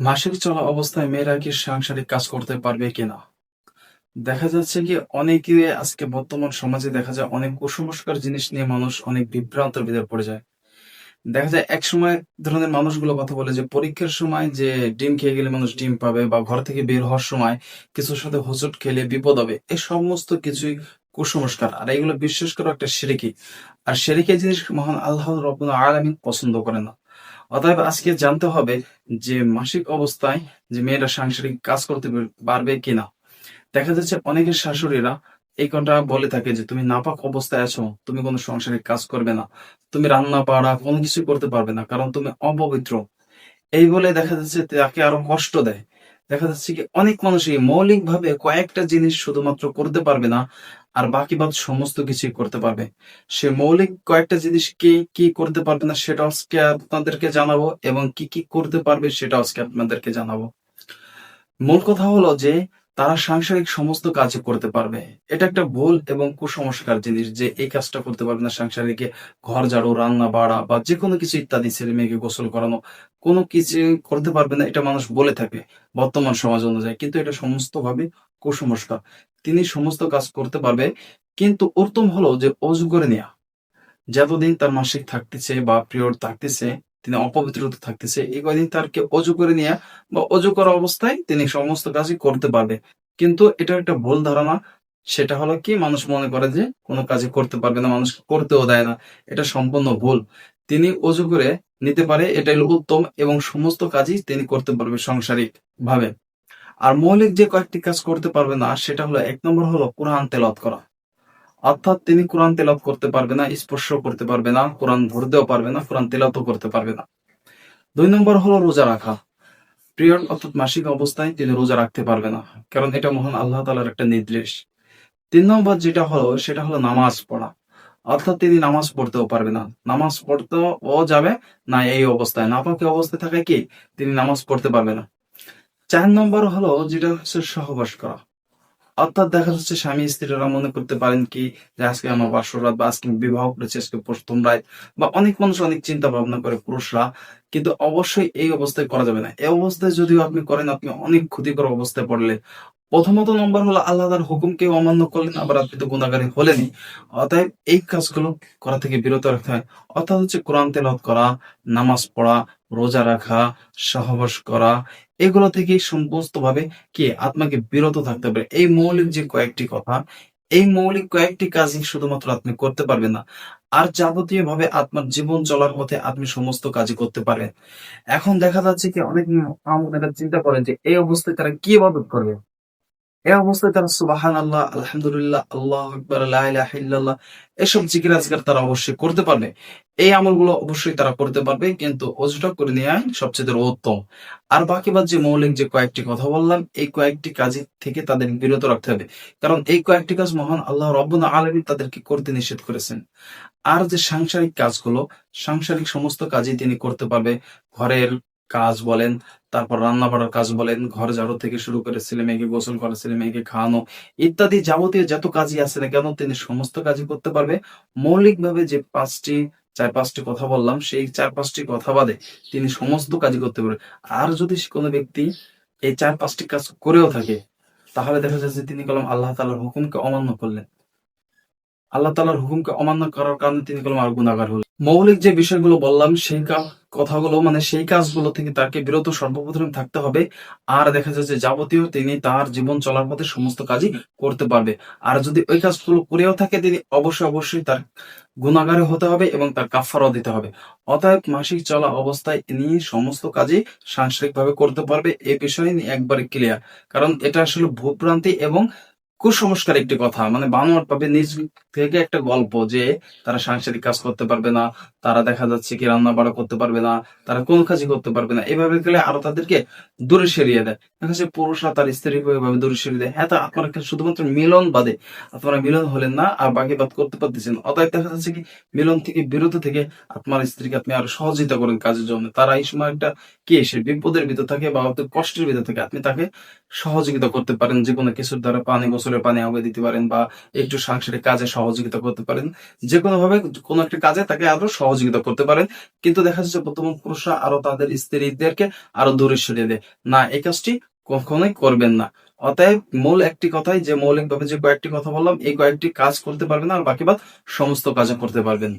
মাসিক চলা অবস্থায় মেয়েরা কি সাংসারিক কাজ করতে পারবে কিনা? দেখা যাচ্ছে কি অনেকে আজকে বর্তমান সমাজে দেখা যায় অনেক কুসংস্কার জিনিস নিয়ে মানুষ অনেক বিভ্রান্তের ভিতরে পড়ে যায়। দেখা যায় এক ধরনের মানুষগুলো কথা বলে যে পরীক্ষার সময় যে ডিম খেয়ে গেলে মানুষ ডিম পাবে বা ঘর থেকে বের হওয়ার সময় কিছুর সাথে হোঁচট খেলে বিপদ হবে। এই সমস্ত কিছুই কুসংস্কার। আর এগুলো বিশ্বাস করা একটা শিরকি। আর শিরকি জিনিস মহান আল্লাহ রাব্বুল আলামিন পছন্দ করে না। অতএব আজকে জানতে হবে যে মাসিক অবস্থায় যে মেয়েরা সাংসারিক কাজ করতে পারবে কিনা। দেখা যাচ্ছে অনেকের শাশুড়িরা এই কথা বলে থাকে যে, তুমি নাপাক অবস্থায় আছো, তুমি কোনো সংসারিক কাজ করবে না। তুমি রান্না বাড়া কোনো কিছু করতে পারবে না, কারণ তুমি অপবিত্র। এই বলে দেখা যাচ্ছে তাকে আরও কষ্ট দেয়। দেখা যাচ্ছে কি অনেক মানুষই মৌলিক ভাবে কয়েকটা জিনিস শুধুমাত্র করতে পারবে না আর বাকি বাদ সমস্ত কিছুই করতে পারবে। সে মৌলিক কয়েকটা জিনিস কে, কি করতে পারবে না সেটা আজকে আপনাদেরকে জানাব এবং কি কি করতে পারবে সেটা আজকে আপনাদেরকে জানাব। মূল কথা হলো যে তারা সাংসারিক সমস্ত কাজ করতে পারবে। এটা একটা ভুল এবং কুসংস্কার জিনিস যে এই কাজটা করতে পারবে না সাংসারিকে ঘর ঝাড়ু, রান্না বাড়া বা যে কোনো কিছু ইত্যাদি ছেলে মেয়েকে গোসল করানো, কোনো কিছু করতে পারবে না, এটা মানুষ বলে থাকে বর্তমান সমাজ অনুযায়ী। কিন্তু এটা সমস্ত ভাবে কুসংস্কার। তিনি সমস্ত কাজ করতে পারবে, কিন্তু উত্তম হলো যে অজু করে নেওয়া যতদিন তার মাসিক থাকতেছে বা পিরিয়ড থাকতেছে তিনি অপবিত্রতা থাকতেছে, এই কয়দিন তারকে অজু করে নিয়ে বা অজু করা অবস্থায় তিনি সমস্ত কাজই করতে পারবে। কিন্তু এটা একটা ভুল ধারণা, সেটা হলো কি, মানুষ মনে করে যে কোনো কাজই করতে পারবে না মানুষ করতেও দেয় না। এটা সম্পূর্ণ ভুল। তিনি অজু করে নিতে পারে, এটাই উত্তম এবং সমস্ত কাজই তিনি করতে পারবে সাংসারিক ভাবে আর মৌলিক যে কয়েকটি কাজ করতে পারবে না, সেটা হলো এক নম্বর হলো কোরআন তেলাওয়াত করা। অর্থাৎ তিনি কোরআন তেলাওয়াত করতে পারবে না স্পর্শ করতে পারবে না, কোরআন ধরতেও পারবে না, কোরআন তেলাওয়াতও করতে পারবে না। দুই নম্বর হলো রোজা রাখা। পিরিয়ড অর্থাৎ মাসিক অবস্থায় তিনি রোজা রাখতে পারবে না, কারণ এটা মহান আল্লাহ তালার একটা নির্দেশ। তিন নম্বর যেটা হলো, সেটা হলো নামাজ পড়া। অর্থাৎ তিনি নামাজ পড়তেও পারবে না। নামাজ পড়তেও ও যাবে না, এই অবস্থায়। নাপাকি অবস্থায় থাকে কি? তিনি নামাজ পড়তে পারবে না। চার নম্বর হলো যেটা হচ্ছে সহবাস করা। অর্থাৎ দেখা যাচ্ছে স্বামী স্ত্রীরা মনে করতে পারেন কি যে আজকে আমার বাসরাত বা আজকে বিবাহ করেছি, আজকে প্রথম রাত বা অনেক মানুষ অনেক চিন্তা ভাবনা করে পুরুষরা, কিন্তু অবশ্যই এই অবস্থায় করা যাবে না। এই অবস্থায় যদিও আপনি করেন, আপনি অনেক ক্ষতিকর অবস্থায় পড়লে। প্রথমত নম্বর হলো, আল্লাহ তার হুকুমকে অমান্য করলেন, আবার আপনি তো গুণাগারী হলেনই। অতএব এই কাজগুলো করা থেকে বিরত রাখতে হয়। অর্থাৎ হচ্ছে কোরআন তেলাওয়াত করা, নামাজ পড়া রোজা রাখা, সহবাস করা, এগুলো থেকে সমস্ত ভাবে কি আত্মাকে বিরত থাকতে পারে এই মৌলিক যে কয়েকটি কথা, এই মৌলিক কয়েকটি কাজই শুধুমাত্র আপনি করতে পারবেন না। আর যাবতীয় ভাবে আপনার জীবন চলার পথে আপনি সমস্ত কাজই করতে পারেন। এখন দেখা যাচ্ছে কি অনেক চিন্তা করেন যে এই অবস্থায় তারা কি করবে? অবস্থায় তারা সুবাহান আল্লাহ আলহামদুলিল্লাহ, আল্লাহ আকবর আল্লাহ এসব জিকির তারা অবশ্যই করতে পারবে। এই আমলগুলো অবশ্যই তারা করতে পারবে, কিন্তু অজুটা করে সবচেয়ে উত্তম। আর বাকি বাদ যে মৌলিক যে কয়েকটি কথা বললাম, এই কয়েকটি কাজের থেকে তাদের বিরত রাখতে হবে। কারণ এই কয়েকটি কাজ মহান আল্লাহ রব্বনা আলমী তাদেরকে করতে নিষেধ করেছেন। আর যে সাংসারিক কাজগুলো, সাংসারিক সমস্ত কাজই তিনি করতে পারবে। ঘরের কাজ বলেন, তারপর রান্না বাড়ার কাজ বলেন, ঘর ঝাড়ু থেকে শুরু করে ছেলে মেয়েকে গোসল করা, ছেলে মেয়েকে খাওয়ানো ইত্যাদি যাবতীয় যত কাজই আছে না কেন তিনি সমস্ত কাজই করতে পারবে। মৌলিকভাবে যে পাঁচটি, চার পাঁচটি কথা বললাম, সেই চার পাঁচটি কথা বাদে তিনি সমস্ত কাজই করতে পারবে। আর যদি কোনো ব্যক্তি এই চার পাঁচটি কাজ করেও থাকে, তাহলে দেখা যাচ্ছে তিনি কলম আল্লাহ তালার হুকুমকে অমান্য করলেন। আল্লাহ তালার হুকুমকে অমান্য করার কারণে তিনি কলম আর গুণাগার হলেন। মৌলিক যে বিষয়গুলো বললাম, সেই কথাগুলো মানে সেই কাজগুলো থেকে তাকে বিরত সর্বপ্রথম থাকতে হবে। আর দেখা যাচ্ছে যাবতীয় তিনি তার জীবন চলার পথে সমস্ত কাজই করতে পারবে। আর যদি ওই কাজগুলো করেও থাকে, তিনি অবশ্যই অবশ্যই তার গুণাগারে হতে হবে এবং তার কাফারও দিতে হবে। অতএব মাসিক চলা অবস্থায় তিনি সমস্ত কাজই সাংসারিক ভাবে করতে পারবে, এ বিষয়ে একবারে ক্লিয়ার কারণ এটা আসলে ভূভ্রান্তি এবং কুসংস্কার একটি কথা। মানে বানোয়ার পাবে নিজ থেকে একটা গল্প যে তারা সাংসারিক কাজ করতে পারবে না, তারা দেখা যাচ্ছে কি রান্না বাড়া করতে পারবে না, তারা কোন কাজই করতে পারবে না। এভাবে গেলে আরও তাদেরকে দূরে সরিয়ে দেয়। দেখা যাচ্ছে পুরুষরা তার স্ত্রীকে এভাবে দূরে সরিয়ে দেয়। হ্যাঁ তা আপনারা শুধুমাত্র মিলন বাদে আপনারা মিলন হলেন না আর বাকি বাদ করতে পারতেছেন? অতএব দেখা যাচ্ছে কি মিলন থেকে বিরত থেকে আপনার স্ত্রীকে আপনি আরও সহযোগিতা করেন কাজের জন্য। তারা এই সময় একটা কি, সে বিপদের ভিতর থাকে বা কষ্টের ভিতর থাকে। আপনি তাকে সহযোগিতা করতে পারেন যে কোনো কিছুর দ্বারা পানি গোসলের গোসলের পানি আগে দিতে পারেন বা একটু সাংসারিক কাজে সহযোগিতা করতে পারেন। যে কোনো ভাবে কোনো একটা কাজে তাকে আরও সহযোগিতা করতে পারেন। কিন্তু দেখা যাচ্ছে বর্তমান পুরুষরা আরও তাদের স্ত্রীদেরকে আরও দূরে সরিয়ে দেয়। না, এই কাজটি কখনোই করবেন না। অতএব মূল একটি কথাই যে মৌলিকভাবে যে কয়েকটি কথা বললাম, এই কয়েকটি কাজ করতে পারবেন আর বাকি বাদ সমস্ত কাজও করতে পারবেন।